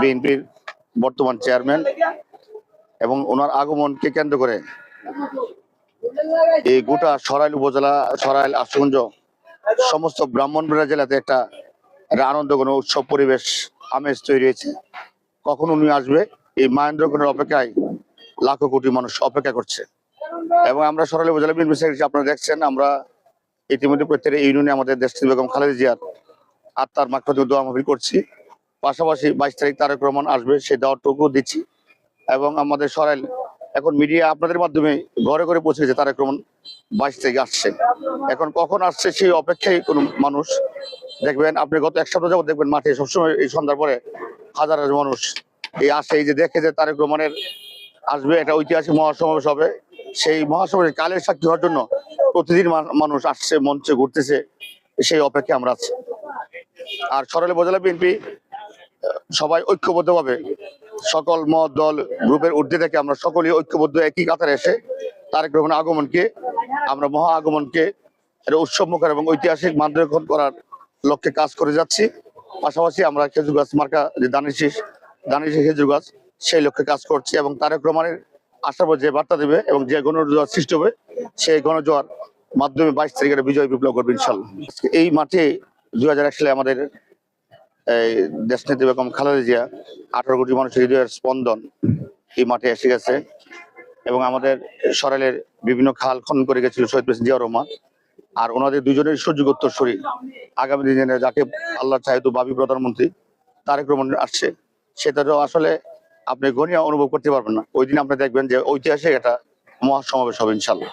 বিএনপির বর্তমান চেয়ারম্যান এবং ওনার আগমনকে কেন্দ্র করে এই গোটা সরাইল উপজেলা, সরাইল, আশুগঞ্জ, সমস্ত ব্রাহ্মণবাড়িয়া জেলাতে একটা আনন্দ কোনো উৎসব পরিবেশ, আমেজ তৈরি হয়েছে। কখন উনি আসবে, এই মাহেন্দ্রগণের অপেক্ষায় লাখো কোটি মানুষ অপেক্ষা করছে। এবং আমরা সরাইল উপজেলা বিএনপি সেক্রেটারি আপনারা দেখছেন, আমরা ইতিমধ্যে প্রত্যেকটা ইউনিয়নে আমাদের দেশ বেগম খালেদা জিয়ার আত্মার মাক্ষতে দোয়া মাহফিল করছি। পাশাপাশি বাইশ তারিখ তারেক রহমান আসবে সেই দাওয়াতটুকু দিচ্ছি। এবং আমাদের সরাইল, এখন মিডিয়া আপনাদের মাধ্যমে ঘরে ঘরে পৌঁছে গেছে তারেক রহমান বাইশ তারিখ আসছে। এখন কখন আসছে সেই অপেক্ষায় কোনো মানুষ দেখবেন, আপনি গত এক সপ্তাহ যাবত দেখবেন মাঠে সবসময় এই সন্ধ্যার পরে হাজার হাজার মানুষ এই আসে, এই যে দেখে যে তারেক রহমানের আসবে একটা ঐতিহাসিক মহাসমাবেশ হবে। সেই মহাসমাবেশ কালের সাক্ষী হওয়ার জন্য প্রতিদিন মানুষ আসছে, মঞ্চে ঘুরতেছে, সেই অপেক্ষা আমরা আছি। আর সরাইল উপজেলা বিএনপি সবাই সকল মত, দল, গ্রুপের ঊর্ধ্বে থেকে আমরা সকলেই ঐক্যবদ্ধ, একই কাতারে এসে তারেক রহমানের আগমনকে, আমরা মহা আগমনকে একটা উৎসব মুখর এবং ঐতিহাসিক মান্দ্রক্ষণ করার লক্ষ্যে কাজ করে যাচ্ছি। পাশাপাশি আমরা খেজুর গাছ মার্কা যে দানের শীষ দানের শীষ খেজুর গাছ, সেই লক্ষ্যে কাজ করছি এবং তারেক রহমানের আসার পর যে বার্তা দেবে এবং যে গণজোয়ার সৃষ্টি হবে, সেই গণজোয়ার মাধ্যমে বাইশ তারিখের বিজয় বিপ্লব করবে ইনশাল্লাহ। এই মাঠে দুই হাজার এক সালে আমাদের দেশনেত্রী বেগম খালেদা জিয়া, আঠারো কোটি মানুষের হৃদয়ের স্পন্দন এই মাঠে এসে গেছে এবং আমাদের সরাইলের বিভিন্ন খাল খনন করে গেছিল শহীদ প্রেসিডেন্ট জিয়া রহমান। আর ওনাদের দুজনের সুযোগ উত্তরসূরি আগামী দিনে যাকে আল্লাহ চাহিদু ভাবি প্রধানমন্ত্রী তারেক রহমান আসছে, সেটা আসলে আপনি গণিয়া অনুভব করতে পারবেন না। ওই দিন আপনি দেখবেন যে ঐতিহাসিক একটা মহাসমাবেশ হবে ইনশাল্লাহ